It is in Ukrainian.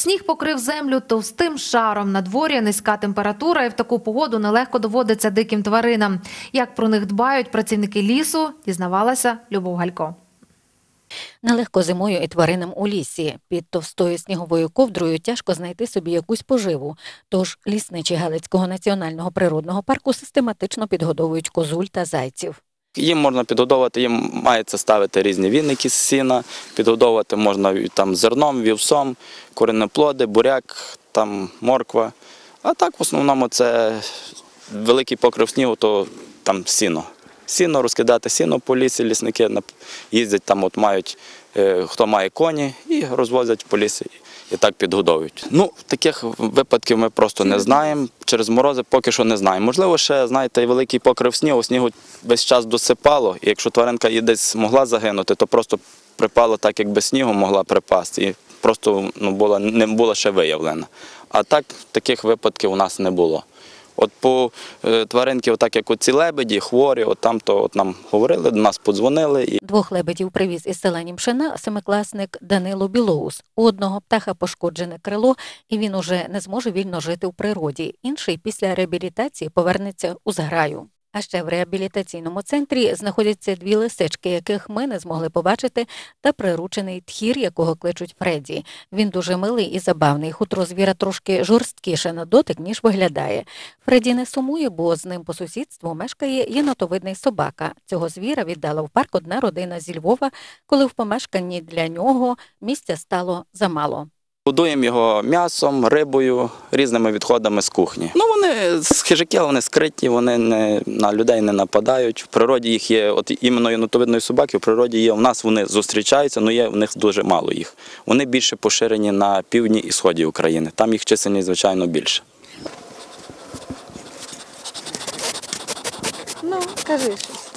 Сніг покрив землю товстим шаром. На дворі низька температура, і в таку погоду нелегко доводиться диким тваринам. Як про них дбають працівники лісу, дізнавалася Любов Галько. Нелегко зимою і тваринам у лісі. Під товстою сніговою ковдрою тяжко знайти собі якусь поживу. Тож лісничі Галицького національного природного парку систематично підгодовують козуль та зайців. Їм можна підгодовувати, їм мається ставити різні вінники з сіна, підгодовувати можна там зерном, вівсом, коренеплоди, буряк, там морква. А так в основному це великий покрив снігу, то там сіно. Сіно, розкидати сіно по лісі, лісники їздять там, от мають, е, хто має коні, і розвозять по лісі і так підгодовують. Ну, таких випадків ми просто не знаємо. Через морози поки що не знаємо. Можливо, ще, знаєте, великий покрив снігу, снігу весь час досипало, і якщо тваринка і десь могла загинути, то просто припало так, якби снігу могла припасти, і просто ну, була, не була ще виявлена. А так, таких випадків у нас не було. От по е, тваринки, отак як оці лебеді, хворі, от там то от нам говорили, до нас подзвонили. І Двох лебедів привіз із села Німшина семикласник Данило Білоус. У одного птаха пошкоджене крило, і він уже не зможе вільно жити в природі. Інший після реабілітації повернеться у зграю. А ще в реабілітаційному центрі знаходяться дві лисички, яких ми не змогли побачити, та приручений тхір, якого кличуть Фредді. Він дуже милий і забавний. Хутро звіра трошки жорсткіше на дотик, ніж виглядає. Фредді не сумує, бо з ним по сусідству мешкає єнотовидний собака. Цього звіра віддала в парк одна родина зі Львова, коли в помешканні для нього місця стало замало. Годуємо його м'ясом, рибою, різними відходами з кухні. Ну вони з хижаки, вони скриті, вони не, на людей не нападають. В природі їх є, от іменно єнотовидної собаки, в природі є. У нас вони зустрічаються, але є в них дуже мало їх. Вони більше поширені на півдні і сході України. Там їх чисельність, звичайно, більше. Ну, кажи щось.